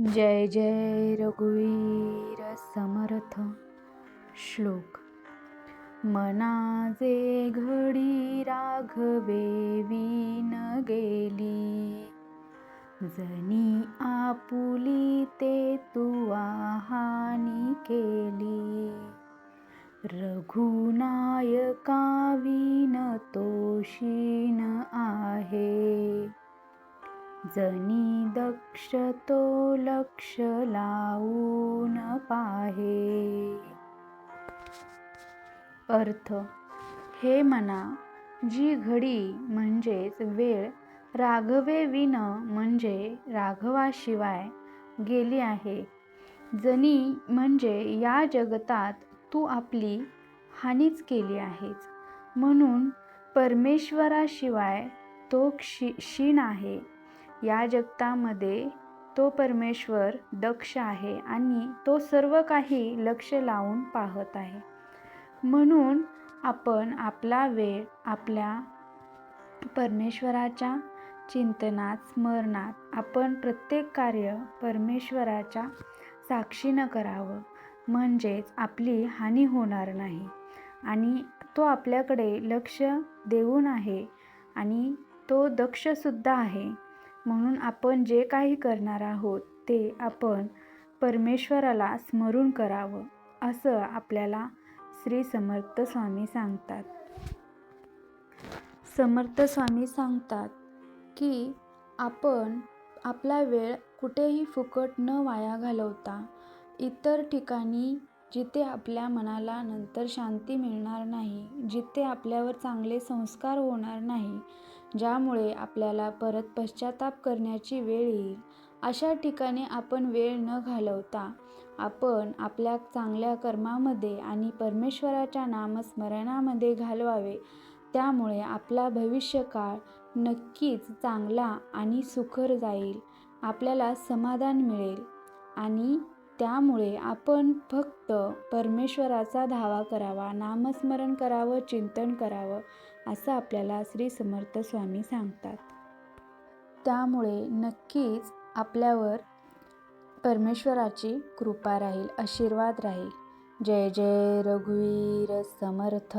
जय जय रघुवीर समर्थ श्लोक. मनाजे घडी राघवे विन गेली. जनी आपुली ते तू हानी केली. रघुनायका विन तोषीन आहे. जनी दक्ष तो लक्ष लावून पाहे. अर्थ. हे मना जी घडी म्हणजेच वेळ राघवे विन म्हणजे राघवाशिवाय गेली आहे. जनी म्हणजे या जगतात तू आपली हानीच केली आहेस. म्हणून परमेश्वराशिवाय तो क्षी क्षीण आहे. या जगतामध्ये तो परमेश्वर दक्ष आहे आणि तो सर्व काही लक्ष लावून पाहत आहे. म्हणून आपण आपला वेळ आपल्या परमेश्वराच्या चिंतनात स्मरणात आपण प्रत्येक कार्य परमेश्वराच्या साक्षीनं करावं. म्हणजेच आपली हानी होणार नाही आणि तो आपल्याकडे लक्ष देऊन आहे आणि तो दक्षसुद्धा आहे. म्हणून आपण जे काही करणार आहोत ते आपण परमेश्वराला स्मरून करावं असं आपल्याला श्री समर्थ स्वामी सांगतात. समर्थ स्वामी सांगतात की आपण आपला वेळ कुठेही फुकट न वाया घालवता इतर ठिकाणी जिथे आपल्या मनाला नंतर शांती मिळणार नाही जिथे आपल्यावर चांगले संस्कार होणार नाही ज्यामुळे आपल्याला परत पश्चाताप करण्याची वेळ येईल अशा ठिकाणी आपण वेळ न घालवता आपण आपल्या चांगल्या कर्मामध्ये आणि परमेश्वराच्या नामस्मरणामध्ये घालवावे. त्यामुळे आपला भविष्यकाळ नक्कीच चांगला आणि सुखर जाईल. आपल्याला समाधान मिळेल आणि त्यामुळे आपण फक्त परमेश्वराचा धावा करावा नामस्मरण करावं चिंतन करावं असं आपल्याला श्री समर्थ स्वामी सांगतात. त्यामुळे नक्कीच आपल्यावर परमेश्वराची कृपा राहील आशीर्वाद राहील. जय जय रघुवीर समर्थ.